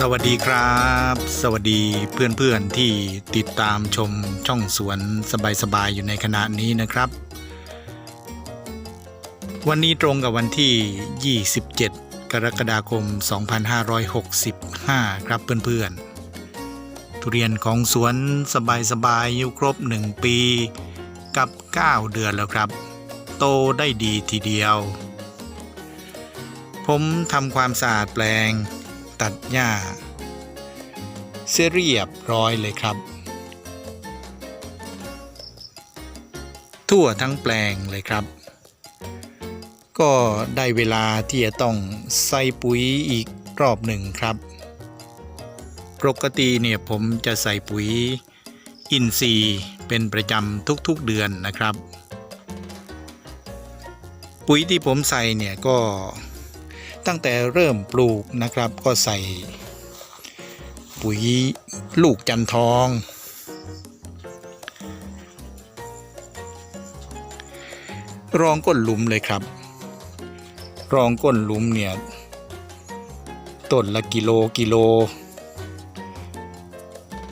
สวัสดีครับ สวัสดีเพื่อนๆที่ติดตามชมช่องสวนสบายๆอยู่ในขณะนี้นะครับ วันนี้ตรงกับวันที่ 27 กรกฎาคม 2565 ครับเพื่อนๆ ทุเรียนของสวนสบายๆอยู่ครบ 1 ปีกับ 9 เดือนแล้วครับ โตได้ดีทีเดียว ผมทำความสะอาดแปลง ตัดหญ้า เสียเรียบร้อยเลยครับ ทั่วทั้งแปลงเลยครับ ก็ได้เวลาที่จะต้องใส่ปุ๋ยอีกรอบหนึ่งครับ ปกติเนี่ยผมจะใส่ปุ๋ยอินทรีย์เป็นประจำทุกๆเดือนนะครับ ปุ๋ยที่ผมใส่เนี่ยก็ ตั้งแต่เริ่มปลูกนะครับ ก็ใส่ปุ๋ยลูกจันทอง รองก้นหลุมเลยครับ รองก้นหลุมเนี่ยต้นละกิโลกิโล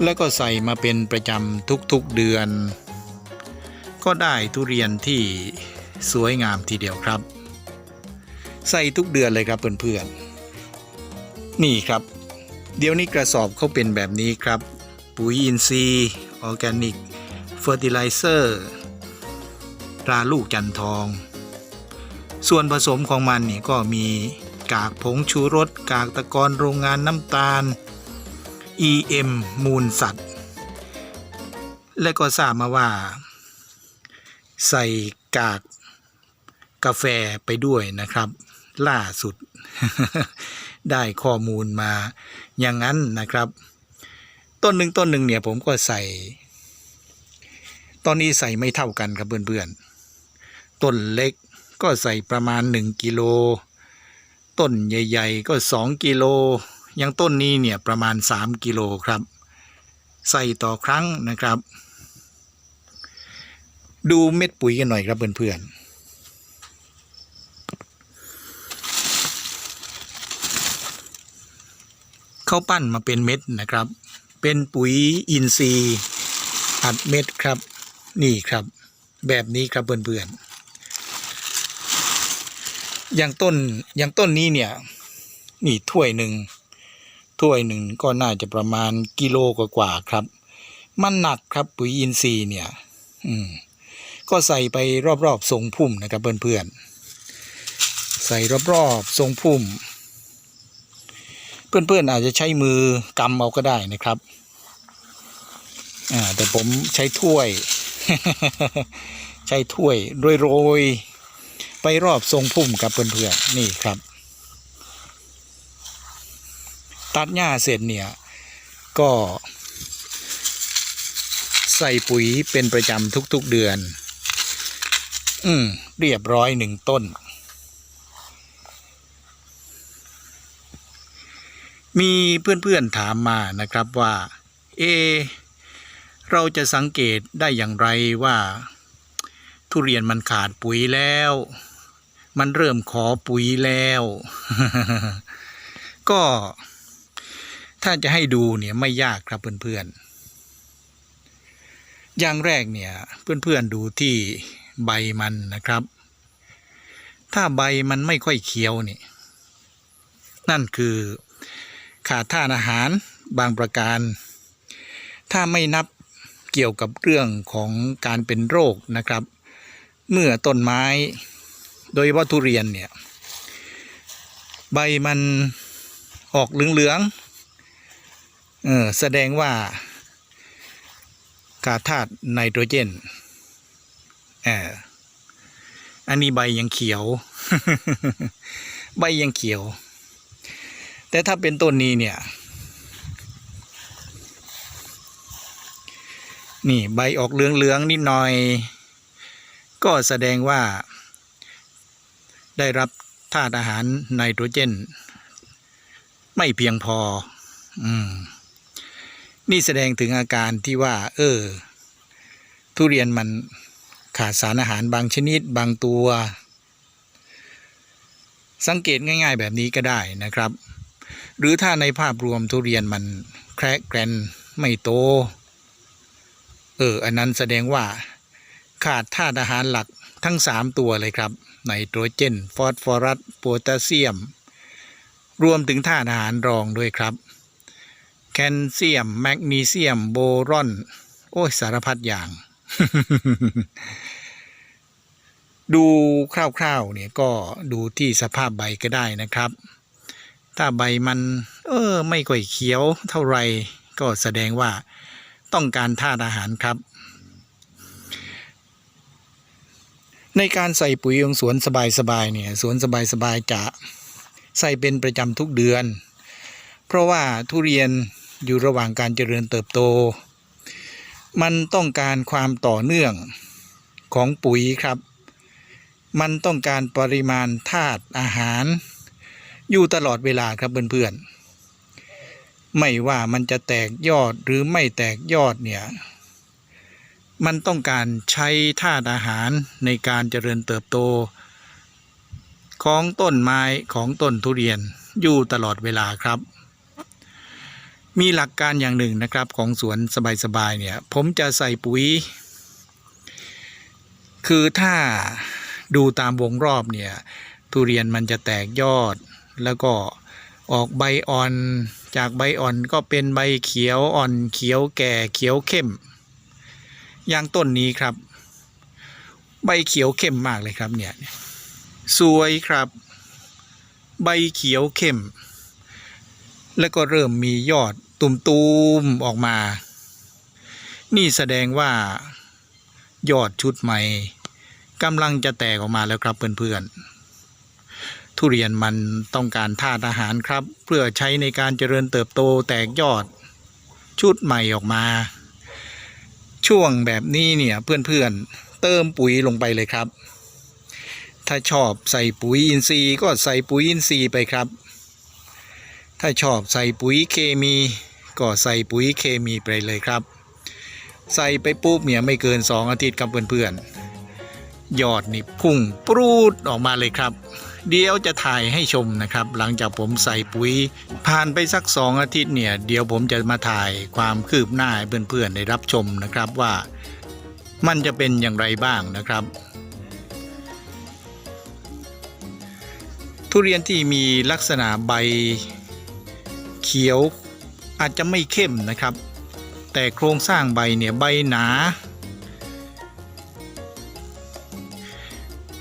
แล้วก็ใส่มาเป็นประจำทุกๆเดือน ก็ได้ทุเรียนที่สวยงามทีเดียวครับ ใส่ทุกเดือนเลยครับเพื่อนๆนี่ครับ เดี๋ยวนี้กระสอบเขาเป็นแบบนี้ครับ ปุ๋ยอินทรีย์ออร์แกนิกเฟอร์ติไลเซอร์ตราลูกจันทอง ส่วนผสมของมันนี่ก็มีกากผงชูรส กากตะกอนโรงงานน้ำตาล EM มูลสัตว์ และก็ทราบมาว่า ใส่กากกาแฟไปด้วยนะครับ ล่าสุด ได้ข้อมูลมาอย่างนั้นนะครับ ต้นหนึ่งต้นหนึ่งเนี่ยผมก็ใส่ ตอนนี้ใส่ไม่เท่ากันครับเพื่อนๆ ต้นเล็กก็ใส่ประมาณ 1 กิโล ต้นใหญ่ ๆ ก็ 2 กิโลอยังต้นนี้เนี่ยประมาณ 3 กิโลครับ ใส่ต่อครั้งนะครับ ดูเม็ดปุ๋ยกันหน่อยครับเพื่อนๆ เขาปั้นมาเป็นเม็ดนะครับ เป็นปุ๋ยอินทรีย์อัดเม็ดครับ นี่ครับ แบบนี้ครับเพื่อนๆอย่างต้นอย่างต้นนี้เนี่ย นี่ถ้วยหนึ่งถ้วยหนึ่งก็น่าจะประมาณกิโลกว่าๆครับ มันหนักครับปุ๋ยอินทรีย์เนี่ย อืมก็ใส่ไปรอบๆทรงพุ่มนะครับเพื่อนๆใส่รอบๆทรงพุ่ม เพื่อนๆอาจจะใช้มือกำเอาก็ได้นะครับแต่ผมใช้ถ้วย ใช้ถ้วยโรยๆไปรอบทรงพุ่มกับเพื่อนๆนี่ครับ ตัดหญ้าเสร็จเนี่ย ก็ใส่ปุ๋ยเป็นประจำทุกๆเดือน อืม เรียบร้อยหนึ่งต้น มีเพื่อนๆถามมานะครับว่าเอเราจะสังเกตได้อย่างไรว่า ทุเรียนมันขาดปุ๋ยแล้ว มันเริ่มขอปุ๋ยแล้ว ก็ถ้าจะให้ดูเนี่ยไม่ยากครับเพื่อนๆ อย่างแรกเนี่ยเพื่อนๆดูที่ใบมันนะครับ ถ้าใบมันไม่ค่อยเขียวนี่ นั่นคือ ขาดธาตุอาหารบางประการ ถ้าไม่นับเกี่ยวกับเรื่องของการเป็นโรคนะครับ เมื่อต้นไม้โดยเฉพาะทุเรียนเนี่ยใบมันออกเหลืองๆเออแสดงว่าขาดธาตุไนโตรเจนเอออันนี้ใบยังเขียว ใบยังเขียว แต่ถ้าเป็นต้นนี้เนี่ย นี่ใบออกเหลืองๆนิดหน่อย ก็แสดงว่า ได้รับธาตุอาหารไนโตรเจน ไม่เพียงพอ อืม นี่แสดงถึงอาการที่ว่า เออ ทุเรียนมันขาดสารอาหารบางชนิดบางตัว สังเกตง่าย ๆ แบบนี้ก็ได้นะครับ หรือถ้าในภาพรวมทุเรียนมันแคระแกรนไม่โต เออ อันนั้นแสดงว่าขาดธาตุอาหารหลักทั้ง 3 ตัวเลยครับไนโตรเจน ฟอสฟอรัสโพแทสเซียม รวมถึงธาตุอาหารรองด้วยครับ แคลเซียม แมกนีเซียม โบรอน โอ้ย สารพัดอย่าง ดูคร่าวๆเนี่ยก็ดูที่สภาพใบก็ได้นะครับ ถ้าใบมัน เออ ไม่ค่อยเขียวเท่าไรก็แสดงว่าต้องการธาตุอาหารครับ ในการใส่ปุ๋ยของสวนสบายๆเนี่ยสวนสบายๆจะใส่เป็นประจำทุกเดือน เพราะว่าทุเรียนอยู่ระหว่างการเจริญเติบโต มันต้องการความต่อเนื่องของปุ๋ยครับ มันต้องการปริมาณธาตุอาหาร อยู่ตลอดเวลาครับเพื่อนๆไม่ว่ามันจะแตกยอดหรือไม่แตกยอดเนี่ยมันต้องการใช้ธาตุอาหารในการเจริญเติบโต ของต้นไม้ของต้นทุเรียนอยู่ตลอดเวลาครับ มีหลักการอย่างหนึ่งนะครับของสวนสบายๆเนี่ยผมจะใส่ปุ๋ย คือถ้าดูตามวงรอบเนี่ยทุเรียนมันจะแตกยอด แล้วก็ออกใบอ่อนจากใบอ่อนก็เป็นใบเขียวอ่อนเขียวแก่เขียวเข้ม อย่างต้นนี้ครับ ใบเขียวเข้มมากเลยครับเนี่ยสวยครับ ใบเขียวเข้ม แล้วก็เริ่มมียอดตุ่มๆออกมา นี่แสดงว่ายอดชุดใหม่กำลังจะแตกออกมาแล้วครับเพื่อนๆ ทุเรียนมันต้องการธาตุอาหารครับ เพื่อใช้ในการเจริญเติบโตแตกยอด ชุดใหม่ออกมา ช่วงแบบนี้เนี่ยเพื่อนๆเติมปุ๋ยลงไปเลยครับ ถ้าชอบใส่ปุ๋ยอินทรีย์ก็ใส่ปุ๋ยอินทรีย์ไปครับ ถ้าชอบใส่ปุ๋ยเคมี ก็ใส่ปุ๋ยเคมีไปเลยครับ ใส่ไปปุ๊บเนี่ยไม่เกิน 2 อาทิตย์ครับเพื่อนๆยอดนี่พุ่งปรูดออกมาเลยครับ เดี๋ยวจะถ่ายให้ชมนะครับ หลังจากผมใส่ปุ๋ย ผ่านไปสักสองอาทิตย์เนี่ย เดี๋ยวผมจะมาถ่ายความคืบหน้าให้เพื่อนๆได้รับชมนะครับว่ามันจะเป็นอย่างไรบ้างนะครับ ทุเรียนที่มีลักษณะใบเขียวอาจจะไม่เข้มนะครับ แต่โครงสร้างใบเนี่ยใบหนา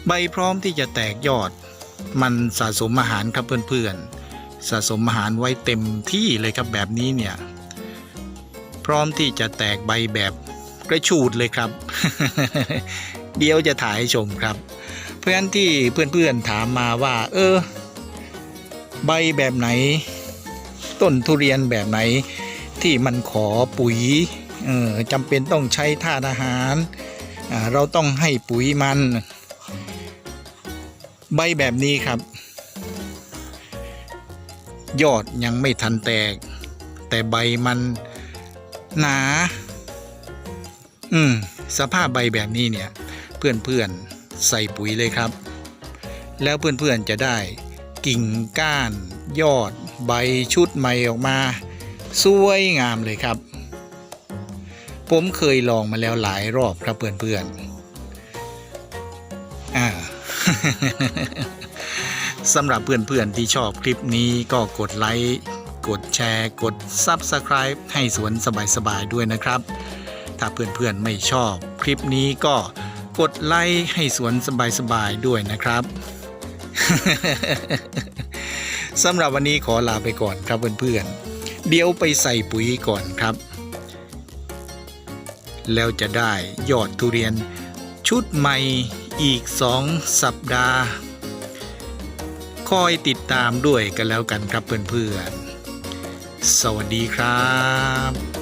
ใบพร้อมที่จะแตกยอด มันสะสมอาหารครับเพื่อนๆ สะสมอาหารไว้เต็มที่เลยครับแบบนี้เนี่ย พร้อมที่จะแตกใบแบบกระชูดเลยครับ เดี๋ยวจะถ่ายให้ชมครับ เพื่อนที่เพื่อนๆถามมาว่า เออ ใบแบบไหน ต้นทุเรียนแบบไหน ที่มันขอปุ๋ยเออจำเป็นต้องใช้ธาตุอาหารอ่าเราต้องให้ปุ๋ยมัน ใบแบบนี้ครับ ยอดยังไม่ทันแตก แต่ใบมันหนา อืม สภาพใบแบบนี้เนี่ย เพื่อนๆใส่ปุ๋ยเลยครับ แล้วเพื่อนๆจะได้กิ่งก้าน ยอด ใบชุดใหม่ออกมา สวยงามเลยครับ ผมเคยลองมาแล้วหลายรอบครับเพื่อนๆอ่า สำหรับเพื่อนๆที่ชอบคลิปนี้ก็กดไลค์กดแชร์ กด Subscribe ให้สวนสบายๆด้วยนะครับ ถ้าเพื่อนๆไม่ชอบคลิปนี้ก็กดไลค์ให้สวนสบายๆด้วยนะครับสำหรับวันนี้ขอลาไปก่อนครับเพื่อนๆ เดี๋ยวไปใส่ปุ๋ยก่อนครับ แล้วจะได้ยอดทุเรียนชุดใหม่ อีกสองสัปดาห์ คอยติดตามด้วยกันแล้วกันครับเพื่อนๆ สวัสดีครับ